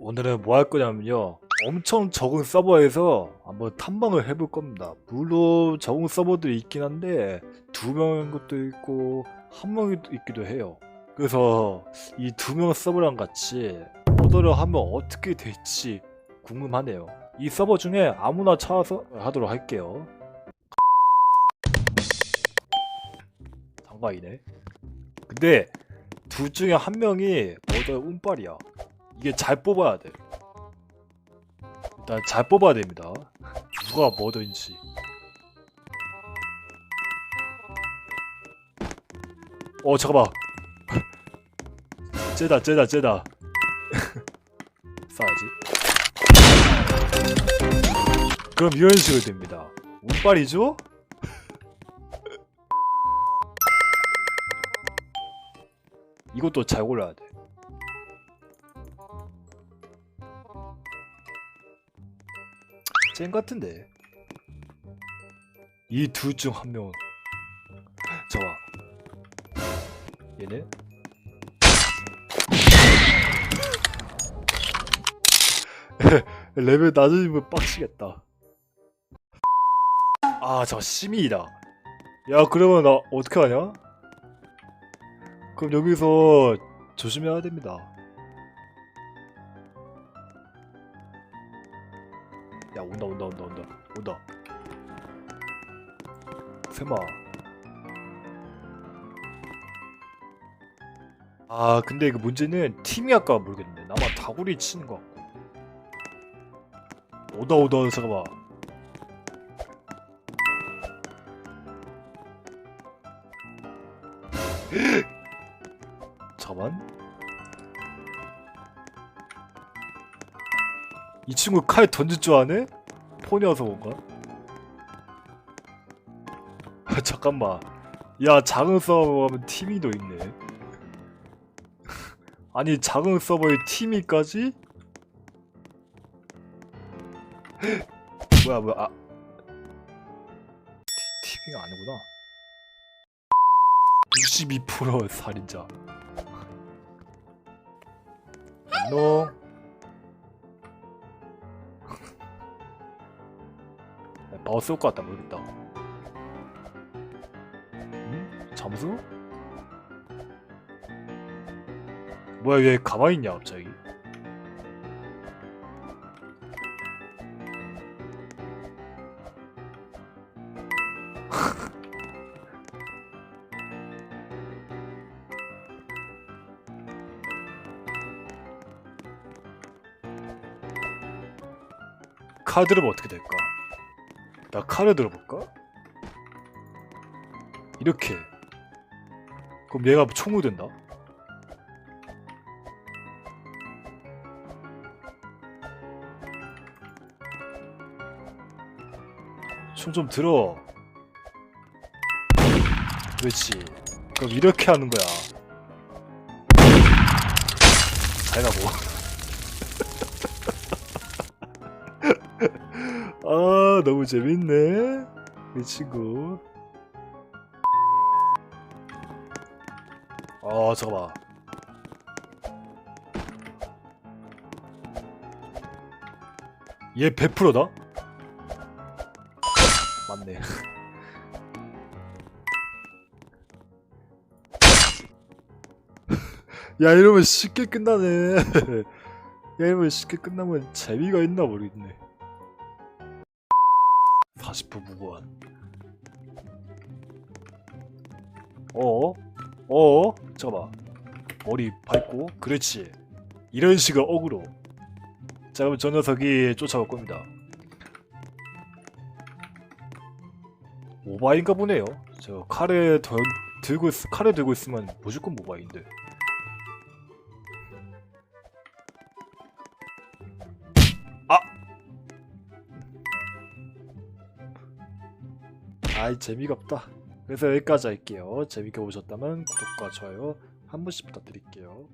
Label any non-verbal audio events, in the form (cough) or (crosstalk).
오늘은 뭐 할 거냐면요. 엄청 적은 서버에서 한번 탐방을 해볼 겁니다. 물론 적은 서버들이 있긴 한데 두 명인 것도 있고 한 명이 있기도 해요. 그래서 이 두 명 서버랑 같이 오더를 하면 어떻게 될지 궁금하네요. 이 서버 중에 아무나 찾아서 하도록 할게요. 장관이네. 근데 둘 중에 한 명이 오더 운빨이야. 이게 잘 뽑아야 돼. 일단 잘 뽑아야 됩니다. 누가 뭐든지. 어 잠깐만. 쟤다 쟤다 쟤다. 쏴야지. 그럼 이런 식으로 됩니다. 운빨이죠? (laughs) 이것도 잘 골라야 돼. 쨍 같은데. 이 둘 중 한 명은 잠깐 얘네? (laughs) 레벨 낮아지면 빡치겠다. 아저 시민이다. 야 그러면 나 어떻게 하냐? 그럼 여기서 조심해야 됩니다 야 온다 온다 온다 온다. 온다. 세마. 아 근데 그 문제는 팀이 아까 모르겠는데 나만 다구리 치는 거 같고. 오다 오다 (gasps) 잠깐만 잠깐만 이 친구 칼 던질 줄 아네? 폰이어서 뭔가? (laughs) 잠깐만 야 작은 서버 하면 티미도 있네 (laughs) 아니 작은 서버에 티미까지? (laughs) 뭐야 뭐야 아 티, 티미가 아니구나 62% 살인자 안녕 바워 쏠것 같다 모르겠다 응? 잠수? 뭐야 얘 가만히 있냐 갑자기 (laughs) 카드 들으면 어떻게 될까? 나 카드 들어볼까? 이렇게 그럼 얘가 총우 된다? 총 좀 들어 그렇지 그럼 이렇게 하는 거야 잘 가고 아 너무 재밌네. 이 친구. 아 잠깐만. 얘 100%다? 맞네. (laughs) 야 이러면 쉽게 끝나네. (laughs) 야 이러면 쉽게 끝나면 재미가 있나 모르겠네 40% 무고한. 어어? 어어? 잠깐만. 머리 밟고? 그렇지. 이런 식으로 어그로. 자 그럼 저 녀석이 쫓아갈 겁니다. 모바인가 보네요. 저 칼을 덜, 들고 있, 칼을 들고 있으면 무조건 모바인데 아이 재미가 없다. 그래서 여기까지 할게요. 재밌게 보셨다면 구독과 좋아요 한 번씩 부탁드릴게요